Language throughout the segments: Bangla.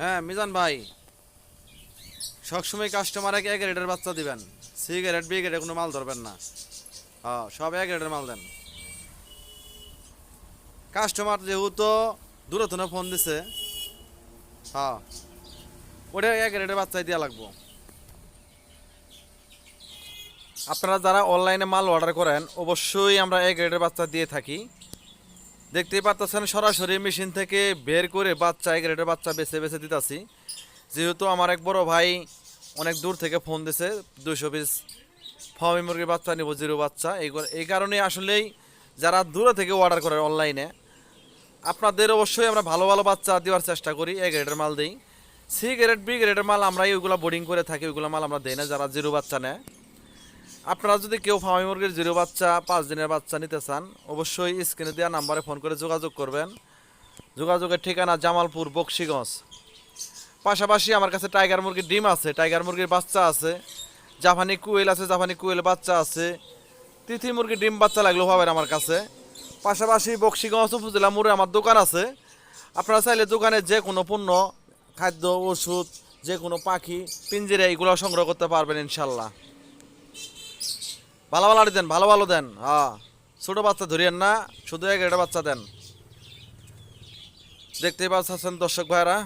হ্যাঁ মিজান ভাই। সবসময় কাস্টমারকে এক গ্রেডের বাচ্চা দিবেন। সি গ্রেড বি গ্রেডের কোনো মাল ধরবেন না। হ্যাঁ সব এক গ্রেডের মাল দেন। কাস্টমার যেহেতু দূরত্ব ফোন দিছে হ্যাঁ ওটা এক গ্রেডের বাচ্চাই দেওয়া লাগবো। আপনারা যারা অনলাইনে মাল অর্ডার করেন, অবশ্যই আমরা এক গ্রেডের বাচ্চা দিয়ে থাকি। দেখতেই পাচ্ছেন সরাসরি মেশিন থেকে বের করে বাচ্চা, এক গ্রেডের বাচ্চা বেছে বেছে দিতেছি। যেহেতু আমার এক বড় ভাই অনেক দূর থেকে ফোন দিছে দুশো পিস ফার্মি মুরগির বাচ্চা, নিব জিরো বাচ্চা এই এই কারণে আসলেই যারা দূরে থেকে অর্ডার করে অনলাইনে আপনাদের অবশ্যই আমরা ভালো ভালো বাচ্চা দেওয়ার চেষ্টা করি এ গ্রেডের মাল দিই। সি গ্রেড বি গ্রেডের মাল আমরা ওইগুলো বোর্ডিং করে থাকি, ওইগুলো মাল আমরা দেই না, যারা জিরো বাচ্চা নেয়। আপনারা যদি কেউ ফার্মি মুরগির জিরো বাচ্চা, পাঁচ দিনের বাচ্চা নিতে চান, অবশ্যই স্ক্রিনে দেওয়া নাম্বারে ফোন করে যোগাযোগ করবেন। যোগাযোগের ঠিকানা জামালপুর, বক্সিগঞ্জ। পাশাপাশি আমার কাছে টাইগার মুরগির ডিম আছে, টাইগার মুরগির বাচ্চা আছে, জাপানি কুয়েল আছে, জাপানি কুয়েল বাচ্চা আছে, তিথি মুরগির ডিম বাচ্চা লাগলেও পাবেন আমার কাছে। পাশাপাশি বক্সিগঞ্জ উপজেলা মোড়ে আমার দোকান আছে। আপনারা চাইলে দোকানে যে কোনো পণ্য, খাদ্য, ওষুধ, যে কোনো পাখি, পিঞ্জিরা, এগুলো সংগ্রহ করতে পারবেন ইনশাল্লাহ। ভালো ভালো দেন, ভালো ভালো দেন। হ্যাঁ ছোটো বাচ্চা ধরিয়েন না, শুধু একটা বাচ্চা দেন। দেখতেই পাচ্ছেন দর্শক ভাইরা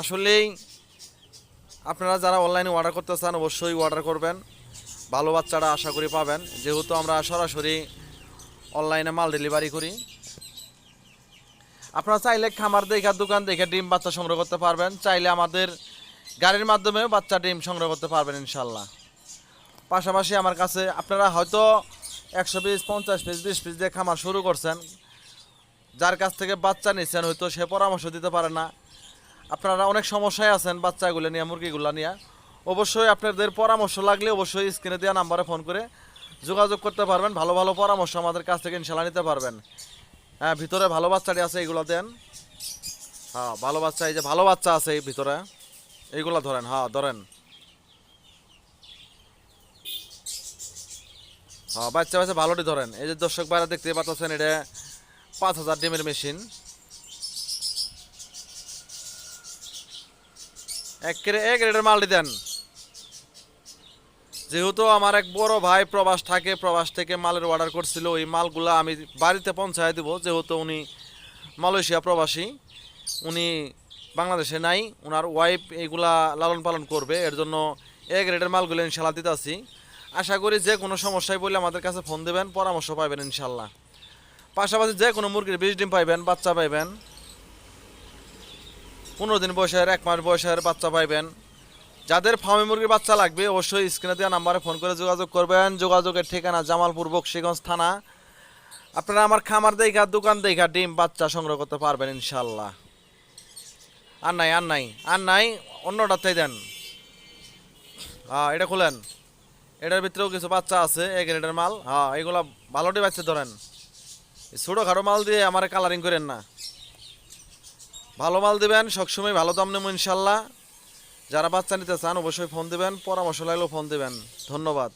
আসলেই আপনারা যারা অনলাইনে অর্ডার করতে চান, অবশ্যই অর্ডার করবেন। ভালো বাচ্চারা আশা করি পাবেন। যেহেতু আমরা সরাসরি অনলাইনে মাল ডেলিভারি করি। আপনারা চাইলে খামার দেখা, দোকান দেখে ডিম বাচ্চা সংগ্রহ করতে পারবেন। চাইলে আমাদের গাড়ির মাধ্যমেও বাচ্চা ডিম সংগ্রহ করতে পারবেন ইনশাল্লাহ। পাশাপাশি আমার কাছে আপনারা হয়তো একশো পিস, পঞ্চাশ পিস, বিশ পিস দিয়ে খামার শুরু করছেন। যার কাছ থেকে বাচ্চা নিচ্ছেন, হয়তো সে পরামর্শ দিতে পারে না। আপনারা অনেক সমস্যায় আছেন বাচ্চাগুলো নিয়ে, মুরগিগুলো নিয়ে। অবশ্যই আপনাদের পরামর্শ লাগলে অবশ্যই স্ক্রিনে দেওয়া নাম্বারে ফোন করে যোগাযোগ করতে পারবেন। ভালো ভালো পরামর্শ আমাদের কাছ থেকে ইনশাল্লাহ নিতে পারবেন। হ্যাঁ ভিতরে ভালো বাচ্চাটি আছে এইগুলো দেন। হ্যাঁ ভালো বাচ্চা, এই যে ভালো বাচ্চা আছে এই ভিতরে, এইগুলো ধরেন। হ্যাঁ ধরেন। হ্যাঁ বাচ্চা বাচ্চা ভালোটি ধরেন। এই যে দর্শক বাইরে দেখতে পাচ্ছেন, এটা পাঁচ হাজার ডিমের মেশিন। এক এক রেটের মালটি দেন। যেহেতু আমার এক বড় ভাই প্রবাস থাকে, প্রবাস থেকে মালের অর্ডার করছিল, ওই মালগুলো আমি বাড়িতে পৌঁছায় দিব, যেহেতু উনি মালয়েশিয়া প্রবাসী, উনি বাংলাদেশে নাই ওনার ওয়াইফ এইগুলা লালন পালন করবে, এর জন্য এক রেটের মালগুলো ইনশাল্লাহ দিতেছি আশা করি যে কোনো সমস্যায় বললে আমাদের কাছে ফোন দেবেন, পরামর্শ পাবেন ইনশাল্লাহ পাশাপাশি যে কোনো মুরগির বিশ ডিম পাইবেন, বাচ্চা পাইবেন। পনেরো দিন বয়সের, এক মাস বয়সের বাচ্চা পাইবেন। যাদের ফার্মে মুরগির বাচ্চা লাগবে, অবশ্যই স্ক্রিনে দেওয়া নাম্বারে ফোন করে যোগাযোগ করবেন। যোগাযোগের ঠিকানা জামালপুর, বক্সিগঞ্জ থানা। আপনারা আমার খামার দেখা, দোকান দেখা, ডিম, বাচ্চা সংগ্রহ করতে পারবেন ইনশাল্লাহ আর নাই আর নাই আর নাই অন্যটাতেই দেন। এটা খুলেন। এটার ভিতরেও কিছু বাচ্চা আছে এক গ্রেডের মাল। হ্যাঁ এগুলা ভালোটি বাচ্চা ধরেন। এই ছোটো খাটো মাল দিয়ে আমার কালারিং করেন না। ভালো মাল দেবেন, সবসময় ভালো দাম নেব ইনশাল্লাহ। যারা বাচ্চা নিতে চান, অবশ্যই ফোন দেবেন, পরামর্শ লাগলেও ফোন দেবেন। ধন্যবাদ।